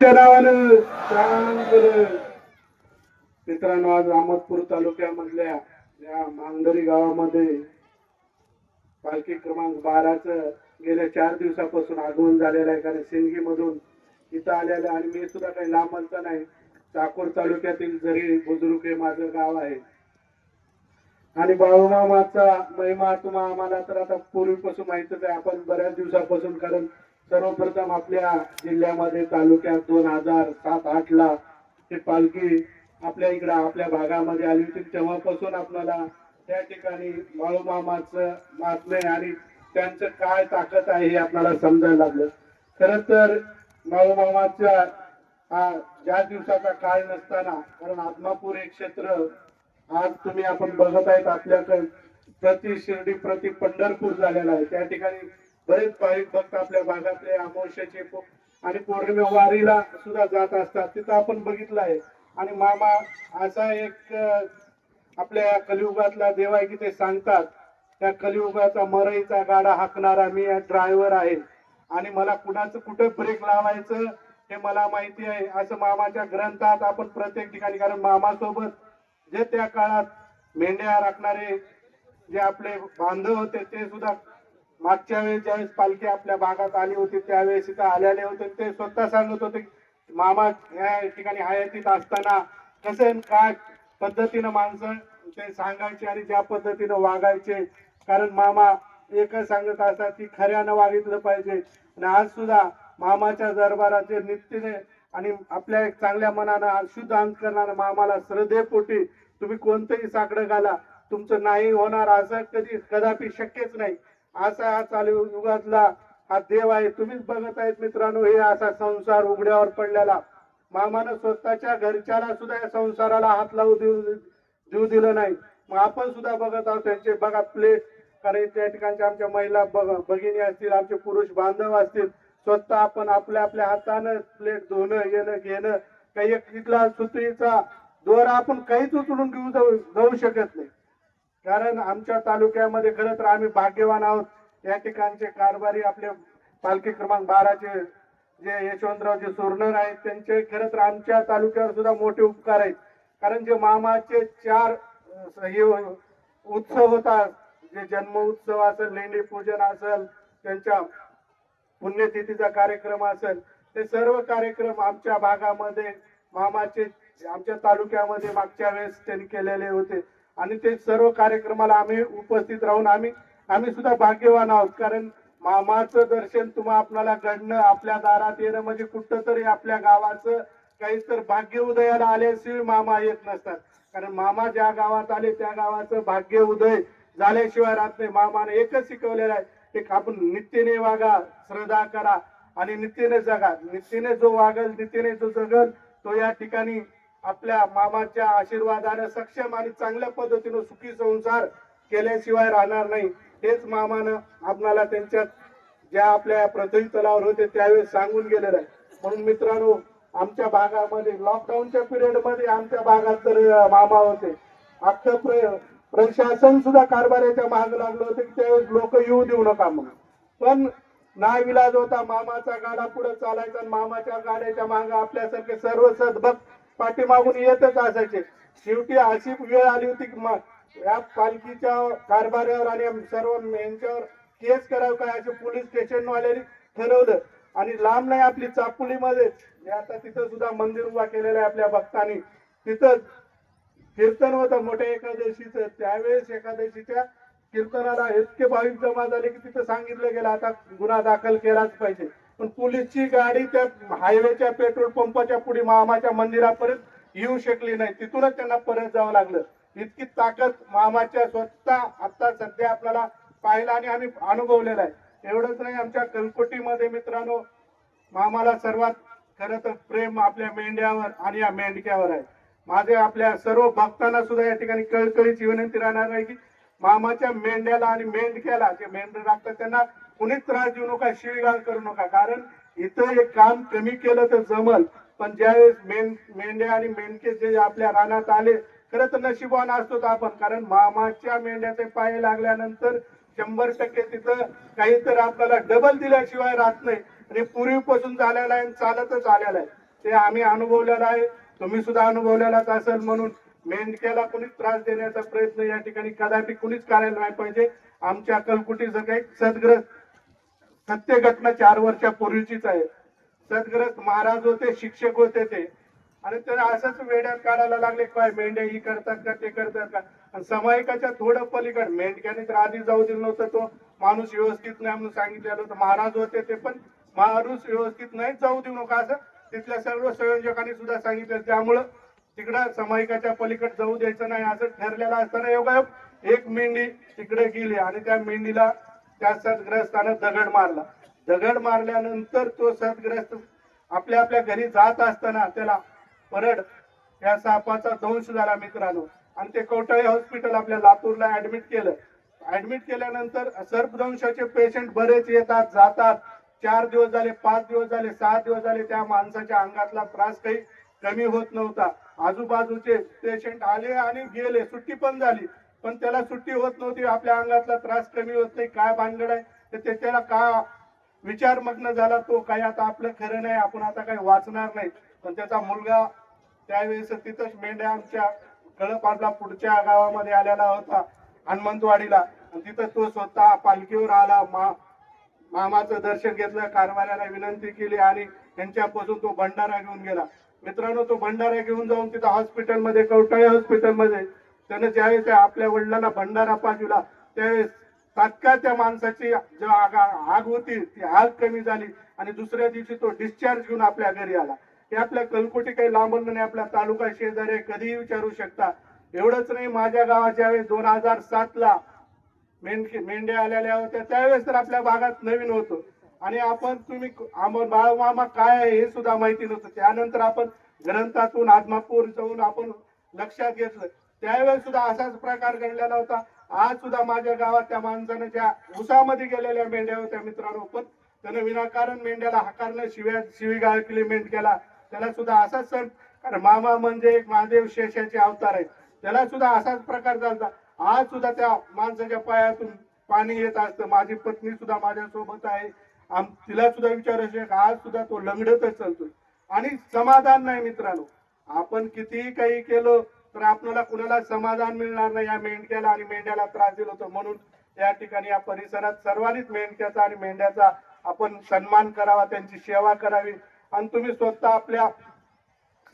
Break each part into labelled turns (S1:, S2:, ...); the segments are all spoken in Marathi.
S1: नावानं मित्रांनो आज अहमदपूर तालुक्यामधल्या या मांगदरी गावामध्ये पालखी क्रमांक बाराच गेल्या चार दिवसापासून आगमन झालेलं आहे. कारण सिंदगी मधून इथं आलेलं आणि मी सुद्धा काही लांबचा नाही. चाकूर तालुक्यातील जरी बुजुर्ग हे माझं गाव आहे. आणि बाळूमामाचा महिमा तुम्हा आम्हाला तर आता पूर्वीपासून माहितच आहे. आपण बऱ्याच दिवसापासून कारण सर्वप्रथम आपल्या जिल्ह्यामध्ये तालुक्यात दोन हजार सात आठ ला ते पालखी आपल्या इकडं आपल्या भागामध्ये आली होती. तेव्हापासून आपल्याला त्या ठिकाणी बाळूमामाचं महात्म्य आणि त्यांचं काय ताकद आहे हे आपल्याला समजायला लागलं. खरं तर बाळूमामाच्या हा ज्या दिवसाचा काळ नसताना कारण आत्मापूर हे क्षेत्र आज तुम्ही आपण बघत आहेत आपल्याकडे प्रति शिर्डी प्रति पंढरपूर झालेला आहे. त्या ठिकाणी बरेच भाविक भक्त आपल्या भागातले अमावश्याचे आणि पौर्णिमे वारीला सुद्धा जात असतात. तिथं आपण बघितलं आहे. आणि मामा असा एक आपल्या कलियुगातला देव आहे की ते सांगतात त्या कलियुगाचा मरईचा गाडा हाकणारा मी ड्रायव्हर आहे. आणि मला कुणाचं कुठे ब्रेक लावायचं हे मला माहिती आहे. असं मामाच्या ग्रंथात आपण प्रत्येक ठिकाणी कारण मामासोबत जे त्या काळात मेंढ्या राखणारे जे आपले बांधव होते ते सुद्धा मागच्या वेळेस ज्यावेळेस पालखी आपल्या भागात आली होती त्यावेळेस इथं आलेले होते. ते स्वतः सांगत होते मामा या ठिकाणी हयातीत असताना कसं काय पद्धतीनं माणसं ते सांगायचे आणि ज्या पद्धतीनं वागायचे. कारण मामा एकच सांगत असतात की खऱ्यानं वागितलं पाहिजे. आणि आज सुद्धा मामाच्या दरबाराचे नित्यने आणि आपल्या एक चांगल्या मनानं शुद्ध अंतकरणानं मामाला श्रद्धेपोटी तुम्ही कोणतंही साकडं घाला. तुमचं नाही होणार असं कधी कदापि शक्यच नाही. असा हा चालू युगातला हा देव आहे. तुम्हीच बघत आहेत मित्रांनो हे असा संसार उघड्यावर पडलेला. मामानं स्वतःच्या घरच्याला सुद्धा या संसाराला हात लावू देऊ देऊ दिलं नाही. मग आपण सुद्धा बघत आहोत त्यांचे बघा प्लेट. कारण त्या ठिकाणच्या आमच्या महिला भगिनी असतील आमचे पुरुष बांधव असतील. स्वतः आपण आपल्या आपल्या हातानं प्लेट धुणं येणं घेणं काही एक तिथला सुतळीचा दोरा आपण काहीच उचलून घेऊ जाऊ जाऊ शकत नाही. कारण आमच्या तालुक्यामध्ये खरं तर आम्ही भाग्यवान आहोत. या ठिकाणचे कारभारी आपले पालखी क्रमांक बाराचे जे यशवंतरावचे सोरनर आहेत त्यांचे खरं तर आमच्या तालुक्यावर सुद्धा मोठे उपकार आहेत. कारण जे मामाचे चार हे उत्सव होतात जे जन्म उत्सव असेल लेंडी पूजन असेल त्यांच्या पुण्यतिथीचा कार्यक्रम असेल ते सर्व कार्यक्रम आमच्या भागामध्ये मामाचे आमच्या तालुक्यामध्ये मागच्या वेळेस त्यांनी केलेले होते. आणि ते सर्व कार्यक्रमाला आम्ही उपस्थित राहून आम्ही आम्ही सुद्धा भाग्यवान आहोत. कारण मामाचं दर्शन तुम्हा आपल्याला घडणं आपल्या दारात येणं म्हणजे कुठं तरी आपल्या गावाचं काही तर भाग्य उदयाला आल्याशिवाय मामा येत नसतात. कारण मामा ज्या गावात आले त्या गावाचं भाग्य उदय झाल्याशिवाय राहत नाही. मामाने एकच शिकवलेलं आहे एक आपण नित्यने वागा श्रद्धा करा आणि नित्यने जगा. नित्यने जो वागल नित्यने जो जगल तो या ठिकाणी आपल्या मामाच्या आशीर्वादाने सक्षम आणि चांगल्या पद्धतीनं सुखी संसार केल्याशिवाय राहणार नाही. हेच मामानं आपणाला त्यांच्या ज्या आपल्या पृथ्वी तलावर होते त्यावेळेस सांगून गेलेलं आहे. म्हणून मित्रांनो आमच्या भागामध्ये लॉकडाऊनच्या पिरियडमध्ये आमच्या भागात तर मामा होते. अख्खं प्रशासन सुद्धा कारभाराच्या माग लागलं होतं की त्यावेळेस लोक येऊ देऊ नका म्हणून. पण नाविलाज होता मामाचा गाडा पुढे चालायचा मामाच्या गाड्याच्या मागे आपल्यासारखे सर्व सद्भक्त पाठीमागून येतच असायचे. शेवटी अशी वेळ आली होती की या पालखीच्या कारभारावर आणि सर्व यांच्यावर केस करावं काय असे पोलीस स्टेशन वाल्यांनी ठरवलं. आणि लांब नाही आपली चापुलीमध्ये आता तिथं सुद्धा मंदिर उभा केलेलं आहे आपल्या भक्तांनी. तिथं कीर्तन होतं मोठ्या एकादशीचं. त्यावेळेस एकादशीच्या कीर्तनाला इतके भाविक जमा झाले की तिथं सांगितलं गेलं आता गुन्हा दाखल केलाच पाहिजे. पण पोलीसची गाडी त्या हायवेच्या पेट्रोल पंपाच्या पुढे मामाच्या मंदिरापर्यंत येऊ शकली नाही. तिथूनच त्यांना परत जावं लागलं. इतकी ताकद मामाच्या स्वतः आता सध्या आपल्याला पाहिला आणि आम्ही अनुभवलेला आहे. एवढंच नाही आमच्या कलकोटीमध्ये मित्रांनो मामाला सर्वात खरं तर प्रेम आपल्या मेंढ्यावर आणि या मेंढक्यावर आहे. माझे आपल्या सर्व भक्तांना सुद्धा या ठिकाणी कळकळीची विनंती राहणार आहे की मामाच्या मेंढ्याला आणि मेंढक्याला जे मेंढ्या राखतात त्यांना कुणीच त्रास देऊ नका शिळगाळ करू नका. कारण इथं एक काम कमी केलं तर जमल. पण ज्यावेळेस मेन मेंढ्या आणि मेंढके जे आपल्या रानात आले खरं तर नशिबान असतो आपण. कारण मामाच्या मेंढ्याचे पाय लागल्यानंतर शंभर टक्के तिथं काही तर आपल्याला डबल दिल्याशिवाय राहत नाही. आणि पूर्वीपासून झालेला आहे आणि चालतच आलेला आहे. ते आम्ही अनुभवलेलं आहे. तुम्ही सुद्धा अनुभवलेलाच असेल म्हणून. मेंढक्याला कुणीच त्रास देण्याचा प्रयत्न या ठिकाणी कदापि कुणीच करायला नाही पाहिजे. आमच्या कलकुटीचं काही सदग्रस्त सत्य घटना चार वर्षापूर्वीचीच आहे. सदग्रस्त महाराज होते शिक्षक होते ते. आणि ते असंच वेड्यात काढायला लागले काय मेंढ्या ही करतात का ते करतात का? आणि समायिकाच्या थोडं पलीकड मेंढक्याने तर आधी जाऊ दिलं नव्हतं तो. माणूस व्यवस्थित नाही म्हणून सांगितलेलं होतं. महाराज होते ते पण माणूस व्यवस्थित नाही जाऊ देऊ नका असं. तिथल्या सर्व संयोजकांनी सुद्धा सांगितलं. त्यामुळं तिकडं समायिकाच्या पलीकड जाऊ द्यायचं नाही असं ठरलेलं असताना योगायोग एक मेंढी तिकडे गेली आणि त्या मेंढीला त्या सदग्रस्तानं दगड मारला. दगड मारल्यानंतर तो सदग्रस्त आपल्या आपल्या घरी जात असताना त्याला परड या सापाचा दंश झाला मित्रांनो. आणि ते कवटाळे हॉस्पिटल आपल्या लातूरला ऍडमिट केलं. ऍडमिट केल्यानंतर सर्पदंशाचे पेशंट बरेच येतात जातात. चार दिवस झाले पाच दिवस झाले सहा दिवस झाले त्या माणसाच्या अंगातला त्रास काही कमी होत नव्हता. आजूबाजूचे पेशंट आले आणि गेले सुट्टी पण झाली. पण त्याला सुट्टी होत नव्हती आपल्या अंगातला त्रास कमी होत नाही काय भानगड आहे तर ते त्याला का विचारमग्न झाला तो काही आता आपलं खरं नाही आपण आता काही वाचणार नाही. पण त्याचा मुलगा त्यावेळेस तिथंच मेंढ्या आमच्या कळपाडला पुढच्या गावामध्ये आलेला होता हनुमंतवाडीला. तिथं तो स्वतः पालखीवर आला मा मामाचं दर्शन घेतलं कारभाऱ्याला विनंती केली आणि त्यांच्यापासून तो भंडारा घेऊन गेला. मित्रांनो तो भंडारा घेऊन जाऊन तिथं हॉस्पिटलमध्ये कवटाळे हॉस्पिटलमध्ये त्यानं ज्यावेळेस आपल्या वडिलांना भंडारा पाजविला त्यावेळेस तात्काळ त्या माणसाची जो आग होती ती आग कमी झाली आणि दुसऱ्या दिवशी तो डिस्चार्ज घेऊन आपल्या घरी आला. हे आपल्या कलकोटी काही लांबून नाही आपला तालुका शेजारी कधीही विचारू शकता. एवढंच नाही माझ्या गावात ज्यावेळेस दोन हजार सात ला मेंढ मेंढ्या आलेल्या होत्या त्यावेळेस तर आपल्या भागात नवीन होतो. आणि आपण तुम्ही आम्हाला बाळमामा काय आहे हे सुद्धा माहिती नव्हतं. त्यानंतर आपण ग्रंथातून आत्मापूर जाऊन आपण लक्षात घेतलं. त्यावेळेस सुद्धा असाच प्रकार घडलेला होता. आज सुद्धा माझ्या गावात त्या माणसानं ज्या उसामध्ये गेलेल्या मेंढ्या होत्या मित्रांनो पण त्यानं विनाकारण मेंढ्याला हकारलं शिव्या शिवीगाळ क्लिमेंट केला. त्याला सुद्धा असाच सण कारण मामा म्हणजे एक महादेव शेषाचे अवतार आहेत. त्याला सुद्धा असाच प्रकार चालता आज सुद्धा त्या माणसाच्या पायातून पाणी येत असतं. माझी पत्नी सुद्धा माझ्या सोबत आहे. आम- तिला सुद्धा विचारायचं आज सुद्धा तो लंगडतच चालतोय. आणि समाधान नाही मित्रांनो. आपण कितीही काही केलं तर आपल्याला कुणाला समाधान मिळणार नाही या मेंढक्याला आणि मेंढ्याला त्रास दिला होतो. म्हणून या ठिकाणी या परिसरात सर्वांनीच मेंढक्याचा आणि मेंढ्याचा आपण सन्मान करावा त्यांची सेवा करावी. आणि तुम्ही स्वतः आपल्या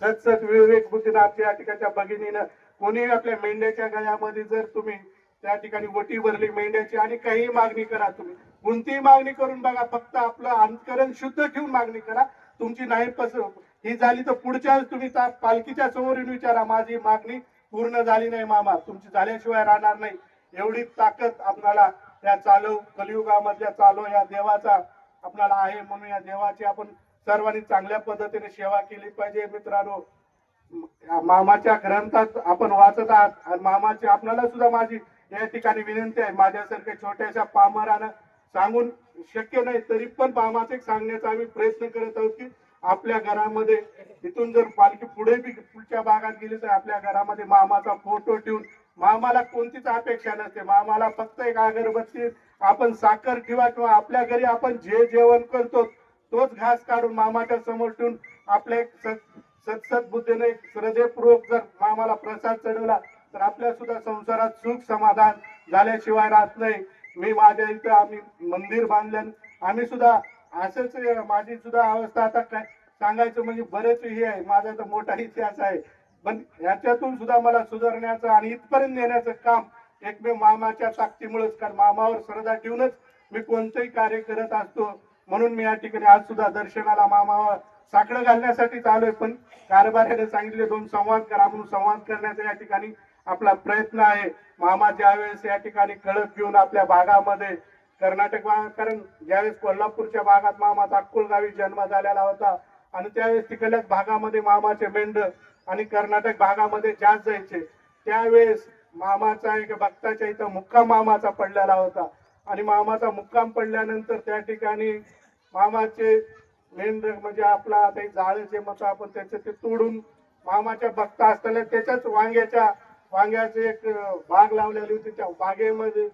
S1: सतसत विवेक बुद्धीनाथ या ठिकाणच्या भगिनीनं कोणी आपल्या मेंढ्याच्या गळ्यामध्ये जर तुम्ही त्या ठिकाणी वटी भरली मेंढ्याची आणि काही मागणी करा तुम्ही. कोणतीही मागणी करून बघा फक्त आपलं अंतकरण शुद्ध ठेवून मागणी करा. तुमची नाही पस ही झाली तर पुढच्या तुम्ही पालखीच्या समोर येऊन विचारा माझी मागणी पूर्ण झाली नाही मामा तुमची झाल्याशिवाय राहणार नाही. एवढी ताकद आपणाला या चालव कलियुगामधल्या चालव या देवाचा आपल्याला आहे म्हणून या देवाची आपण सर्वांनी चांगल्या पद्धतीने सेवा केली पाहिजे मित्रांनो. मामाच्या ग्रंथात आपण वाचत आहात आणि मामाची आपल्याला सुद्धा माझी या ठिकाणी विनंती आहे. माझ्यासारख्या छोट्याशा पामरानं सांगून शक्य नाही तरी पण मामाचे सांगण्याचा आम्ही प्रयत्न करत आहोत की आपल्या घरामध्ये इथून जर पालखी पुढे बी पुढच्या भागात गेली तर आपल्या घरामध्ये मामाचा फोटो ठेवून मामाला कोणतीच अपेक्षा नसते. मामाला फक्त एक अगरबत्ती आपण साखर ठेवा किंवा आपल्या घरी आपण जे जेवण करतो तोच घास काढून मामाच्या समोर ठेवून आपल्या एक सत- बुद्धीने श्रद्धेपूर्वक जर मामाला प्रसाद चढवला तर आपल्या सुद्धा संसारात सुख समाधान झाल्याशिवाय राहत नाही. मी माझ्या इथं आम्ही मंदिर बांधलं आम्ही सुद्धा असंच माझी सुद्धा अवस्था आता काय सांगायचं म्हणजे बरेच हे आहे. माझा तर मोठा इतिहास आहे. पण याच्यातून सुद्धा मला सुधारण्याचं आणि इथपर्यंत नेण्याचं काम एकमेव मामाच्या ताकदीमुळेच कारण मामावर श्रद्धा ठेवूनच मी कोणतंही कार्य करत असतो. म्हणून मी या ठिकाणी आज सुद्धा दर्शनाला मामावर साकडं घालण्यासाठीच आलोय पण कारभाऱ्याने सांगितले दोन संवाद करा. म्हणून संवाद करण्याचा या ठिकाणी आपला प्रयत्न आहे. मामा ज्यावेळेस या ठिकाणी कळप घेऊन आपल्या भागामध्ये कर्नाटक भाग कारण ज्यावेळेस कोल्हापूरच्या भागात मामाचा अक्कोलगावी जन्म झालेला होता आणि त्यावेळेस तिकडल्याच भागामध्ये मामाचे मेंढ आणि कर्नाटक भागामध्ये जास्त जायचे त्यावेळेस मामाचा एक भक्ताच्या इथं मुक्काम मामाचा पडलेला होता. आणि मामाचा मुक्काम पडल्यानंतर त्या ठिकाणी मामाचे मेंढ म्हणजे आपला आता एक जे मत आपण त्याचे ते तोडून मामाच्या भक्त असताना त्याच्याच वांग्याच्या वांग्याचे एक भाग बाग लावलेली होती. त्या बागेमध्ये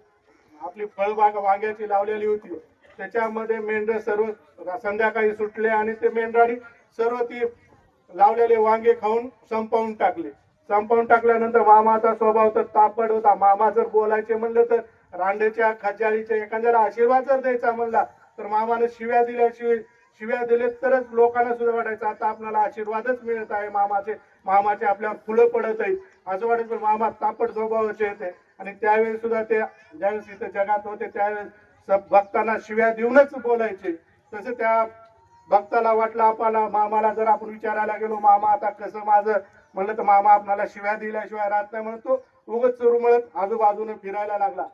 S1: आपली फळबाग वांग्याची लावलेली होती. त्याच्यामध्ये मेंढर सर्व संध्याकाळी सुटले आणि ते मेंढराणी सर्व ती लावलेले वांगे खाऊन संपवून टाकले. संपवून टाकल्यानंतर मामाचा स्वभाव तर तापड होता. मामा जर बोलायचे म्हणलं तर रांडेच्या खजाळीच्या एखाद्याला आशीर्वाद जर द्यायचा म्हणला तर मामाने शिव्या दिल्याशिवाय शिव्या दिले तरच लोकांना सुद्धा वाटायचं आता आपल्याला आशीर्वादच मिळत आहे मामाचे. मामाचे आपल्यावर फुलं पडत आहेत. असं पण मामा तापट स्वभावाचे होते. आणि त्यावेळेस सुद्धा ते ज्यावेळेस इथं जगात होते त्यावेळेस सब भक्तांना शिव्या देऊनच बोलायचे. तसं त्या भक्ताला वाटलं आपल्याला मामाला जर आपण विचारायला गेलो मामा आता कसं माझं? म्हणलं तर मामा आपल्याला शिव्या दिल्याशिवाय राहत नाही म्हणून तो उगच चुरमळत आजूबाजूने फिरायला लागला.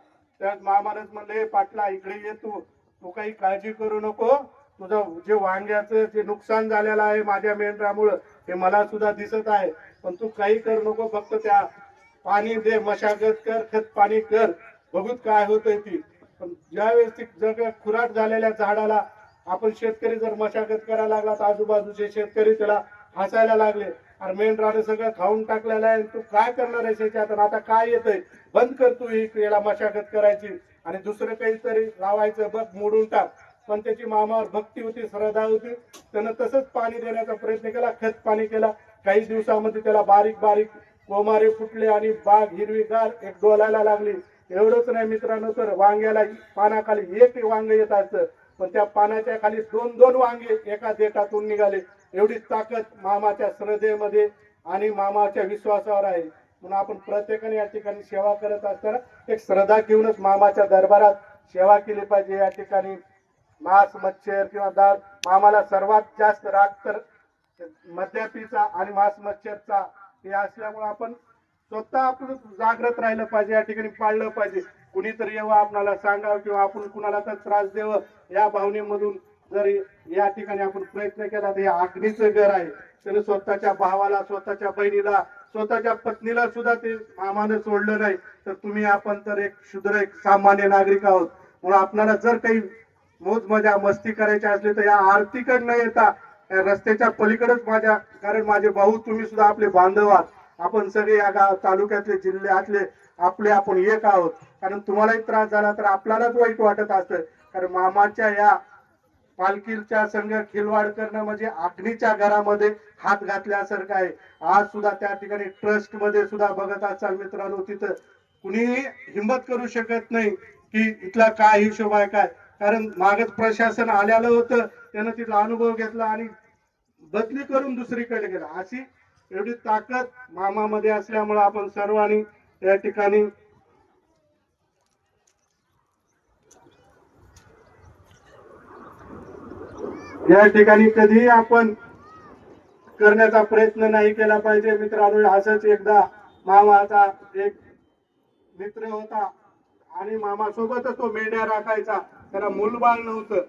S1: त्यात मामानच म्हणले पाटला इकडे ये तू. तू काही काळजी करू नको. तुझं जे वांग्याचं जे नुकसान झालेलं आहे माझ्या मेंढरामुळं हे मला सुद्धा दिसत आहे पण तू काही कर नको फक्त त्या पाणी दे मशागत कर खत पाणी कर बघूत काय होतंय ती. पण ज्यावेळेस ती जग खुराट झालेल्या झाडाला आपण शेतकरी जर मशागत करायला लागला तर आजूबाजूचे शेतकरी त्याला हसायला लागले अरे मेंढराने सगळं खाऊन टाकलेलं आहे तू काय करणार आहे त्याच्यात आणि आता काय येतंय? बंद कर तू ही याला मशागत करायची. आणि दुसरं काहीतरी लावायचं बघ मोडून टाक. पण त्याची मामावर भक्ती होती श्रद्धा होती. त्यानं तसंच पाणी देण्याचा प्रयत्न केला खत पाणी केला. काही दिवसामध्ये त्याला बारीक बारीक कोमारे फुटले आणि बाग हिरवीगार एक डोलायला लागली. एवढंच नाही मित्रांनो तर वांग्याला पानाखाली एक वांग येत असतं. पण त्या पानाच्या खाली दोन दोन वांगे एका देठातून निघाले. एवढी ताकद मामाच्या श्रद्धेमध्ये आणि मामाच्या विश्वासावर आहे. म्हणून आपण प्रत्येकाने या ठिकाणी सेवा करत असताना एक श्रद्धा घेऊनच मामाच्या दरबारात सेवा केली पाहिजे या ठिकाणी. मांस मच्छर किंवा दात मामाला सर्वात जास्त राग तर मद्यापीचा आणि मांस मच्छरचा. हे असल्यामुळे आपण स्वतः आपण जागृत राहिलं पाहिजे या ठिकाणी पाळलं पाहिजे. कुणीतरी येवं आपणाला सांगावं किंवा आपण कुणाला तर त्रास द्यावं या भावनेमधून जर या ठिकाणी आपण प्रयत्न केला तर हे अग्नीचं घर आहे. त्याने स्वतःच्या भावाला स्वतःच्या बहिणीला स्वतःच्या पत्नीला सुद्धा ते मामानं सोडलं नाही. तर तुम्ही आपण तर एक शुद्र एक सामान्य नागरिक आहोत. म्हणून आपणाला जर काही मोज मजा मस्ती करायची असली तर या आरतीकडे न येता रस्त्याच्या पलीकडेच माझ्या कारण माझे भाऊ तुम्ही सुद्धा आपले बांधव आहात. आपण सगळे या गाव तालुक्यातले जिल्ह्यातले आपले आपण एक आहोत. कारण तुम्हालाही त्रास झाला तर आपल्यालाच वाईट वाटत असतं. कारण मामाच्या या पालखीच्या संघ खिलवाड करणं म्हणजे अग्नीच्या घरामध्ये हात घातल्यासारखं आहे. आज सुद्धा त्या ठिकाणी ट्रस्टमध्ये सुद्धा बघत असाल मित्रांनो तिथं कुणीही हिंमत करू शकत नाही की इथला काय हिशोब आहे काय. कारण मागच प्रशासन आलेलं होतं त्यानं तिथला अनुभव घेतला आणि बदली करून दुसरीकडे गेला. अशी एवढी ताकद मामामध्ये असल्यामुळे आपण सर्वांनी या ठिकाणी या ठिकाणी कधीही आपण करण्याचा प्रयत्न नाही केला पाहिजे. मित्रांनो असंच एकदा मामाचा एक मित्र होता आणि मामा सोबतच तो मेंढ्या राखायचा. त्याला मूलबाळ नव्हतं.